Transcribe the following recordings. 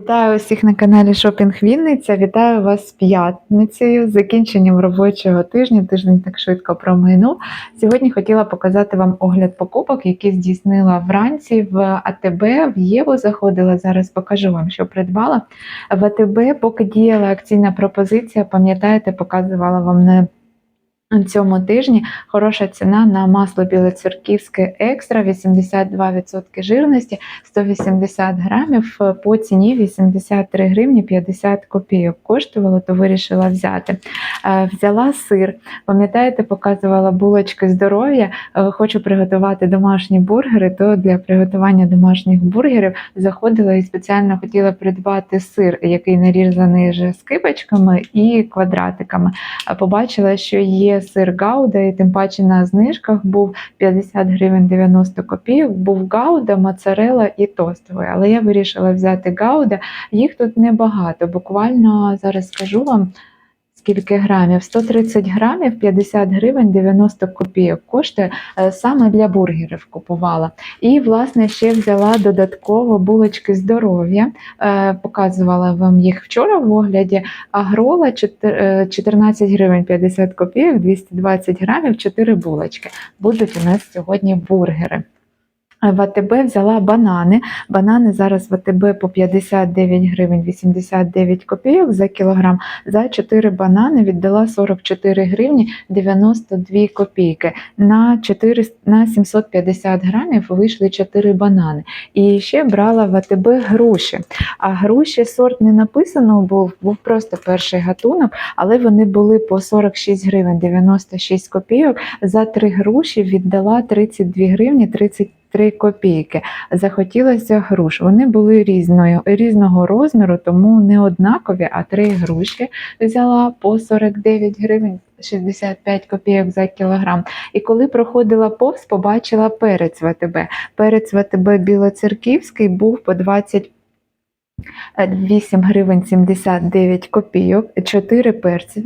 Вітаю усіх на каналі Шопінг Вінниця. Вітаю вас з п'ятницею, з закінченням робочого тижня. Тиждень так швидко проминув. Сьогодні хотіла показати вам огляд покупок, які здійснила вранці в АТБ. В Єву заходила. Зараз покажу вам, що придбала. В АТБ, поки діяла акційна пропозиція, пам'ятаєте, показувала вам на цьому тижні хороша ціна на масло білоцерківське екстра 82% жирності 180 грамів е, по ціні 83 гривні 50 копійок коштувало, то вирішила взяти. Е, Взяла сир. Пам'ятаєте, показувала булочки здоров'я. Е, Хочу приготувати домашні бургери. То для приготування домашніх бургерів заходила і спеціально хотіла придбати сир, який нарізаний вже скибочками і квадратиками. Побачила, що є сир Гауда, і тим паче на знижках був 50 гривень 90 копійок. Був Гауда, моцарела і тостовий. Але я вирішила взяти Гауда. Їх тут небагато. Буквально зараз скажу вам. Скільки грамів? 130 грамів, 50 гривень 90 копійок коштує е, саме для бургерів купувала. І, власне, ще взяла додатково булочки здоров'я. Е, Показувала вам їх вчора в огляді. Агрола чотир- е, 14 гривень 50 копійок, 220 грамів, 4 булочки. Будуть у нас сьогодні бургери. В АТБ взяла банани. Банани зараз в АТБ по 59 гривень 89 копійок за кілограм. За 4 банани віддала 44 гривні 92 копійки. На, 4, на 750 грамів вийшли 4 банани. І ще брала в АТБ груші. А груші сорт не написано був, був просто перший гатунок, але вони були по 46 гривень 96 копійок. За 3 груші віддала 32 гривні 33 копійки. Захотілося груш. Вони були різної, різного розміру, тому не однакові, а три груші взяла по 49 гривень. 65 копійок за кілограм. І коли проходила повз, побачила перець в АТБ. Перець в АТБ білоцерківський був по 28 гривень 79 копійок, 4 перці.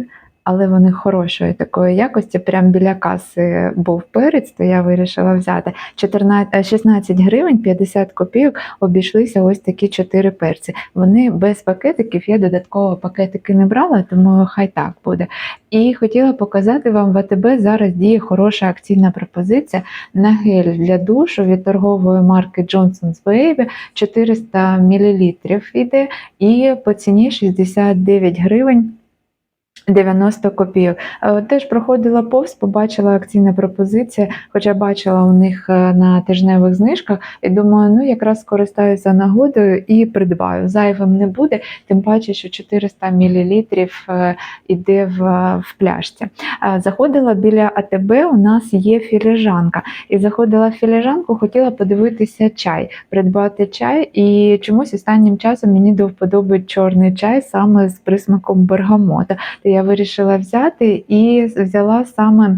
Але вони хорошої такої якості. Прямо біля каси був перець, то я вирішила взяти 14, е, 16 гривень 50 копійок. Обійшлися ось такі 4 перці. Вони без пакетиків. Я додатково пакетики не брала, тому хай так буде. І хотіла показати вам в АТБ зараз діє хороша акційна пропозиція на гель для душу від торгової марки Johnson's Baby 400 мл іде і по ціні 69 гривень. 90 копійок. Е, Теж проходила повз, побачила акційна пропозиція, хоча бачила у них е, на тижневих знижках, і думаю, ну якраз скористаюся нагодою і придбаю. Зайвим не буде, тим паче, що 400 мл іде в, в пляшці. Е, Заходила біля АТБ, у нас є філіжанка. І заходила в філіжанку, хотіла подивитися чай, придбати чай. І чомусь останнім часом мені до вподоби чорний чай саме з присмаком бергамота. То я вирішила взяти і взяла саме.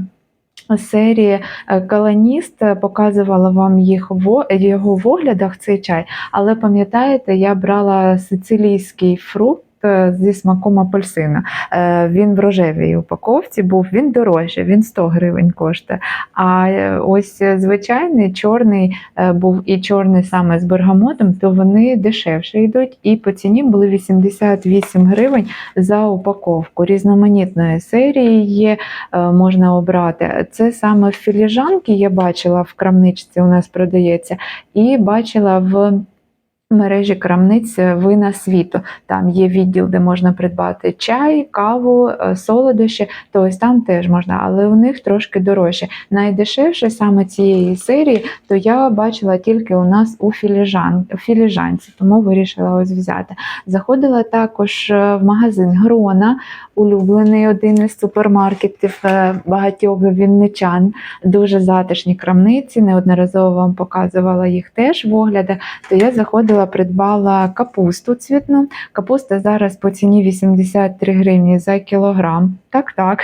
Серії е, Каланіст е, показувала вам їх його в оглядах цей чай, але пам'ятаєте, я брала сицилійський фрукт зі смаком апельсина. Е, Він в рожевій упаковці був, він дорожчий, він 100 гривень коштує. А е, ось е, звичайний чорний е, був і чорний саме з бергамотом, то вони дешевше йдуть. І по ціні були 88 гривень за упаковку. Різноманітної серії є, е, можна обрати. Це саме філіжанки я бачила в крамничці, у нас продається, і бачила в. Мережі крамниць вина світу. Там є відділ, де можна придбати чай, каву, е, солодощі, то ось там теж можна, але у них трошки дорожче. Найдешевше саме цієї серії, то я бачила тільки у нас у філіжан, філіжанці, тому вирішила ось взяти. Заходила також е, в магазин Грона, улюблений один із супермаркетів е, багатьох вінничан. Дуже затишні крамниці. Неодноразово вам показувала їх теж в оглядах. То я заходила, придбала капусту цвітну. Капуста зараз по ціні 83 гривні за кілограм. Так, так.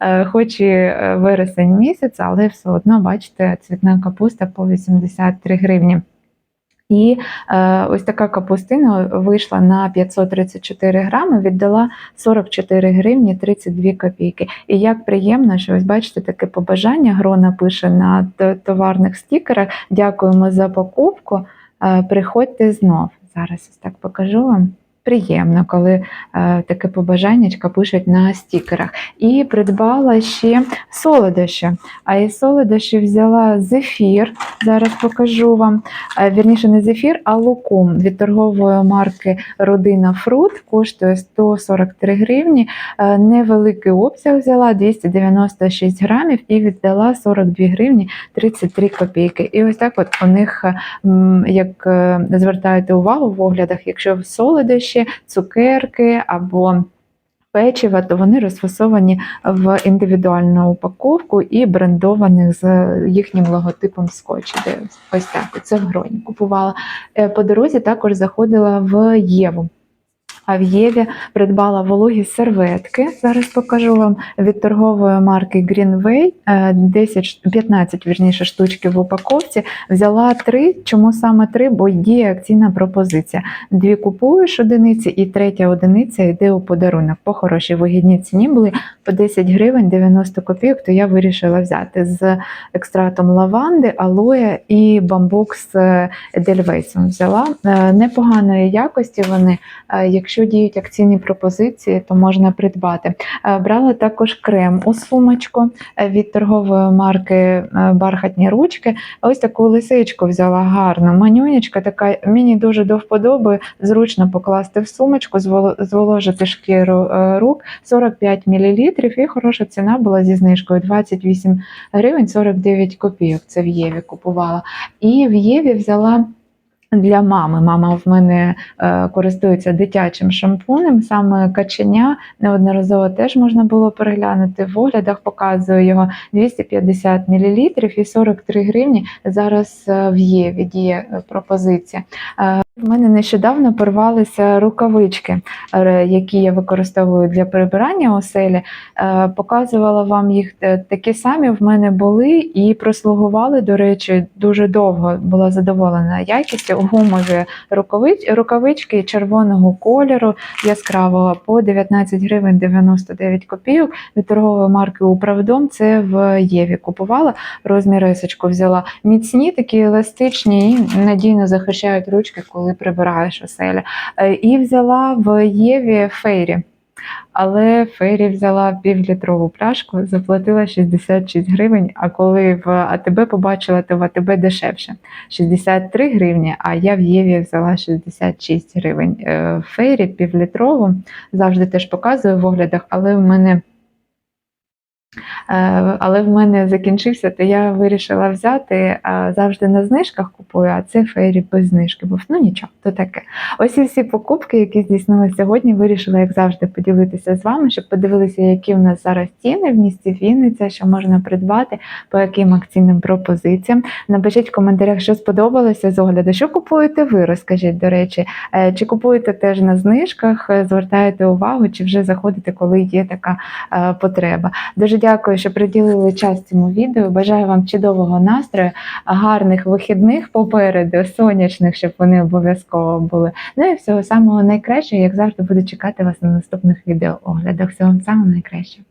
Е, Хоч і е, вересень місяць, але все одно, бачите, цвітна капуста по 83 гривні. І е, ось така капустина вийшла на 534 грами, віддала 44 гривні 32 копійки. І як приємно, що ось бачите таке побажання. Грона пише на товарних стікерах. Дякуємо за покупку. Е, Приходьте знов. зараз ось так покажу вам. Приємно, коли е, таке побажаннячка пишуть на стікерах. І придбала ще солодощі. А із солодощів взяла зефір. Зараз покажу вам. Е, Вірніше, не зефір, а лукум від торгової марки Родина Фрут коштує 143 гривні. Е, Невеликий обсяг взяла 296 грамів і віддала 42 гривні 33 копійки. І ось так от у них, як е, звертаєте увагу в оглядах, якщо в солодощі, цукерки або печива, то вони розфасовані в індивідуальну упаковку і брендованих з їхнім логотипом скотчі. Де ось так, це в гроні купувала. Е, По дорозі також заходила в Єву. А в Єві придбала вологі серветки. Зараз покажу вам від торгової марки Greenway. Е, 10, 15 вірніше штучки в упаковці. Взяла три. Чому саме три? Бо діє акційна пропозиція. Дві купуєш одиниці, і третя одиниця йде у подарунок. По хорошій вигідній ціні були по 10 гривень 90 копійок. То я вирішила взяти з екстратом лаванди, алоє і бамбук з е, Едельвейсом. Взяла Е, непоганої якості. Вони, Е, якщо діють акційні пропозиції, то можна придбати. Е, Брала також крем у сумочку е, від торгової марки е, бархатні ручки. Ось таку лисичку взяла гарну. Манюнечка така мені дуже до вподоби. Зручно покласти в сумочку, зволожити шкіру рук 45 мл. І хороша ціна була зі знижкою 28 гривень 49 копійок. Це в Єві купувала. І в Єві взяла. Для мами. Мама в мене е, користується дитячим шампунем, саме каченя. Неодноразово теж можна було переглянути. В оглядах показую його 250 мл і 43 гривні. Зараз е, в Єві діє е, пропозиція. В мене нещодавно порвалися рукавички, які я використовую для прибирання оселі. Показувала вам їх такі самі в мене були і прослугували, до речі, дуже довго була задоволена якістю. Гумові рукавички червоного кольору яскравого по 19 гривень 99 копійок від торгової марки Управдом. Це в Єві купувала. Розмір взяла. Міцні, такі еластичні і надійно захищають ручки, коли прибираєш оселя. Е, І взяла в Єві фейрі. Але Фейрі взяла півлітрову пляшку, заплатила 66 гривень. А коли в АТБ побачила, то в АТБ дешевше 63 гривні. А я в Єві взяла 66 гривень. Фері Фейрі півлітрову завжди теж показую в оглядах, але в мене. Е, Але в мене закінчився, то я вирішила взяти завжди на знижках купую, а це фейрі без знижки. Був ну нічого, то таке. Ось і всі покупки, які здійснила сьогодні, вирішила, як завжди, поділитися з вами, щоб подивилися, які в нас зараз ціни в місті Вінниця, що можна придбати, по яким акційним пропозиціям. Напишіть в коментарях, що сподобалося з огляду. Що купуєте ви? Розкажіть, до речі, Е, чи купуєте теж на знижках, звертаєте увагу, чи вже заходите, коли є така е, потреба. Дуже дякую, що приділили час цьому відео. Бажаю вам чудового настрою, гарних вихідних попереду, сонячних, щоб вони обов'язково були. Ну і всього самого найкращого, як завжди, буду чекати вас на наступних відеооглядах. Всього вам самого найкращого.